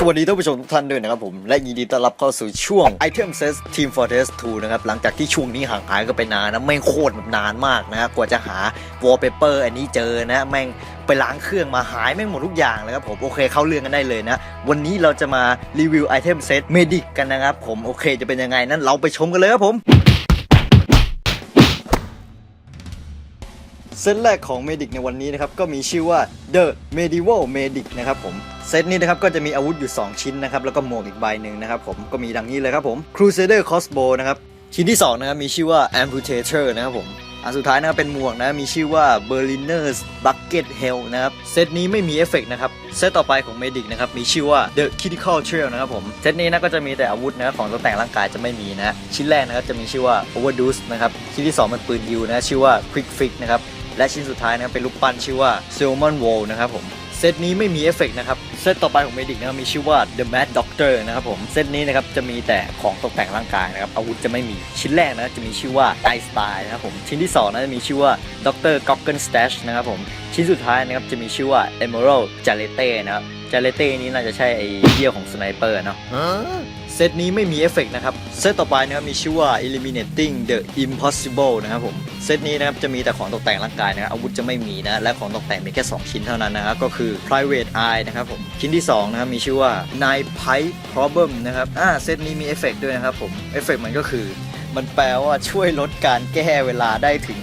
สวัสดีท่านผู้ชมทุกท่านด้วยนะครับผมและยินดีต้อนรับเข้าสู่ช่วง Item Set Team Fortress 2 นะครับ หลังจากที่ช่วงนี้ห่างหายกันไปนานนะแม่งโคตรแบบนานมากนะกว่าจะหา wallpaper อันนี้เจอนะแม่งไปล้างเครื่องมาหายแม่งหมดทุกอย่างเลยครับผมโอเคเข้าเรื่องกันได้เลยนะ วันนี้เราจะมารีวิว Item Set Medic กันนะครับผมโอเคจะเป็นยังไงนั้นเราไปชมกันเลยครับผม เซตแรกของ Medic ในวันนี้นะครับก็มีชื่อว่า The Medieval Medic นะครับผมเซตนี้นะครับก็จะมีอาวุธอยู่ 2 ชิ้นนะครับแล้วก็หมวกอีกใบหนึ่งนะครับผมก็มีดังนี้เลยครับผม Crusader Crossbow นะครับชิ้นที่2นะครับมีชื่อว่า Amputator นะครับผมอันสุดท้ายนะครับเป็นหมวกนะมีชื่อว่า Berliner's Bucket Hell นะครับเซตนี้ไม่มีเอฟเฟกต์นะครับเซตต่อไปของ Medic นะครับมีชื่อว่า The Critical Trail นะครับผมเซตนี้นะก็จะมีแต่อาวุธนะของตกแต่งร่างกายจะไม่มีนะชิ้นแรกนะครับจะมีชื่อว่า Overdose นะครับชิ้นที่สองเป็นปืนยิวนะชื่อว่า Quick Fix นะครับ และชิ้นสุดท้ายนะครับเป็นลูกปั้นชื่อว่า s i l m o n Wall นะครับผมเซตนี้ไม่มีเอฟเฟกต์นะครับ เซตต่อไปของ Medic นะครับมีชื่อว่า The Mad Doctor นะครับผม เซตนี้นะครับจะมีแต่ของตกแต่งร่างกายนะครับ อาวุธจะไม่มี ชิ้นแรกนะจะมีชื่อว่า i s t y นะครับผม ชิ้นที่2นะจะมีชื่อว่า Dr. g o g g e n Stash นะครับผม ชิ้นสุดท้ายนะครับจะมีชื่อว่า Emerald Jalete นะครับ Jalete นี้น่าจะใช่ไอ้เหี้ยของสไนเปอร์เนาะ เซตนี้ไม่มีเอฟเฟกต์นะครับ เซตต่อไปนะครับมีชื่อว่า Eliminating the Impossible นะครับผม เซตนี้นะครับจะมีแต่ของตกแต่งร่างกายนะครับอาวุธจะไม่มีนะ และของตกแต่งมีแค่ 2 ชิ้นเท่านั้นนะครับก็คือ Private Eye นะครับผม ชิ้นที่2นะครับมีชื่อว่า Night Pipe Problem นะครับ อ่า เซตนี้มีเอฟเฟกต์ด้วยนะครับผม เอฟเฟกต์มันก็คือ มันแปลว่าช่วยลดการแก้เวลาได้ถึง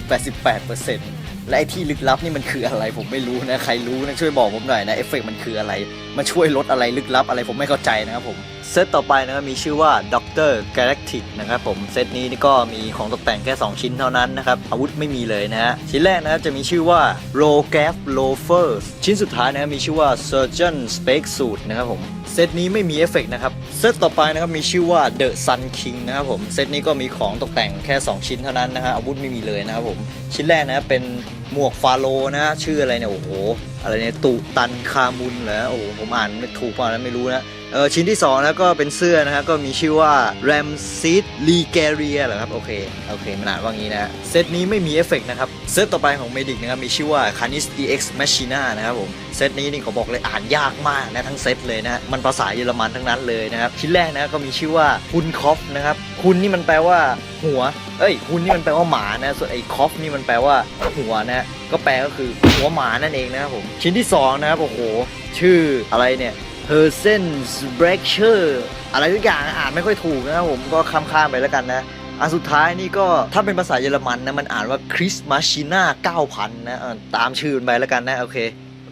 88%และไอ้ที่ลึกลับนี่มันคืออะไรผมไม่รู้นะ ใครรู้นะช่วยบอกผมหน่อยนะ เอฟเฟกต์มันคืออะไรมาช่วยลดอะไรลึกลับอะไรผมไม่เข้าใจนะครับผม เซตต่อไปนะครับมีชื่อว่า Doctor Galactic นะครับผมเซตนี้ก็มีของตกแต่งแค่ 2 ชิ้นเท่านั้นนะครับ อาวุธไม่มีเลยนะฮะ ชิ้นแรกนะครับจะมีชื่อว่า r o g a f Loafers ชิ้นสุดท้ายนะครับมีชื่อว่า Surgeon Spake Suit นะครับผมเซตนี้ไม่มีเอฟเฟกต์นะครับ เซตต่อไปนะครับมีชื่อว่า The Sun King นะครับผม เซตนี้ก็มีของตกแต่งแค่ 2 ชิ้นเท่านั้นนะฮะอาวุธไม่มีเลยนะครับผม ชิ้นแรกนะครับเป็นหมวกฟาโลนะฮะชื่ออะไรเนี่ยโอ้โหอะไรเนี่ยตุตันคามุนเหรอโอ้โหผมอ่านไม่ถูกเปล่านะไม่รู้นะ เออชิ้นที่2แล้วก็เป็นเสื้อนะฮะก็มีชื่อว่า Ramsid l i g a r i a เหรอครับ โอเค โอเคมันอ่านว่างี้นะเซตนี้ไม่มีเอฟเฟกต์นะครับ เซตต่อไปของ Medic นะครับ มีชื่อว่า Canis DX Machina นะครับผม เซตนี้นี่เขาบอกเลยอ่านยากมากนะ ทั้งเซตเลยนะ มันภาษาเยอรมันทั้งนั้นเลยนะครับ ชิ้นแรกนะก็มีชื่อว่าคุณคอฟนะครับคุณนี่มันแปลว่าหัว เอ้ยคุณนี่มันแปลว่าหมานะ ส่วนไอ้คอฟนี่มันแปลว่าหัวนะก็แปลก็คือหัวหมานั่นเองนะครับผมชิ้นที่สองนะครับโอ้โหชื่ออะไรเนี่ย p e r s o n s b r e a k e r อะไรทุกอย่างอ่านไม่ค่อยถูกนะครับผมก็ข้ามๆไปแล้วกันนะอันสุดท้ายนี่ก็ถ้าเป็นภาษาเยอรมันนะมันอ่านว่า Chris Machina 9000นะตามชื่อไปแล้วกันนะ โอเค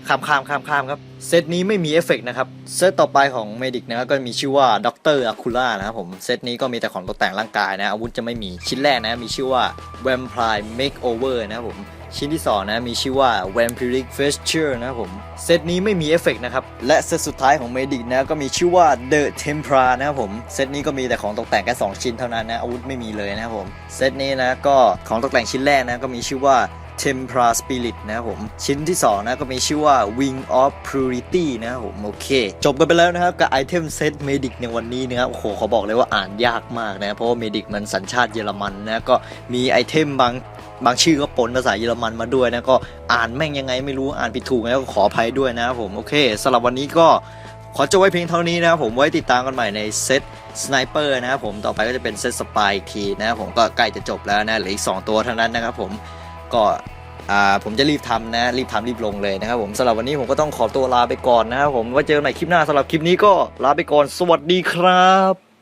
ข้ามข้ามข้ามข้ามครับ เซตนี้ไม่มีเอฟเฟกต์นะครับ เซตต่อไปของ Medic นะครับก็มีชื่อว่าด็อกเตอร์อะคูล่านะครับผม เซตนี้ก็มีแต่ของตกแต่งร่างกายนะ อาวุธจะไม่มีชิ้นแรกนะ มีชื่อว่า Vampire Makeover นะครับผม ชิ้นที่ 2 นะมีชื่อว่า Vampiric Vesture นะครับผมเซตนี้ไม่มีเอฟเฟกต์นะครับ และเซตสุดท้ายของ Medic นะก็มีชื่อว่า The Templar นะครับผมเซตนี้ก็มีแต่ของตกแต่งแค่2ชิ้นเท่านั้นนะอาวุธไม่มีเลยนะครับผมเซตนี้นะก็ของตกแต่งชิ้นแรกนะก็มีชื่อว่า Templar Spirit นะครับผม ชิ้นที่ 2 นะก็มีชื่อว่า Wing of Purity นะครับผม โอเค จบกันไปแล้วนะครับ กับไอเทมเซต Medic ในวันนี้นะครับ โอ้โหขอบอกเลยว่าอ่านยากมากนะ เพราะว่า Medic มันสัญชาติเยอรมันนะ ก็มีไอเทมบาง บางชื่อก็ปนภาษาเยอรมันมาด้วยนะก็อ่านแม่งยังไงไม่รู้อ่านผิดถูกนะก็ขออภัยด้วยนะครับผมโอเคสำหรับวันนี้ก็ขอจบไว้เพียงเท่านี้นะครับผมไว้ติดตามกันใหม่ในเซตสไนเปอร์นะครับผมต่อไปก็จะเป็นเซตสปายอีกทีนะครับผมก็ใกล้จะจบแล้วนะเหลืออีก 2 ตัวเท่านั้นนะครับผมก็ผมจะรีบทำนะรีบทำรีบลงเลยนะครับผมสำหรับวันนี้ผมก็ต้องขอตัวลาไปก่อนนะครับผมไว้เจอกันใหม่คลิปหน้าสำหรับคลิปนี้ก็ลาไปก่อนสวัสดีครับ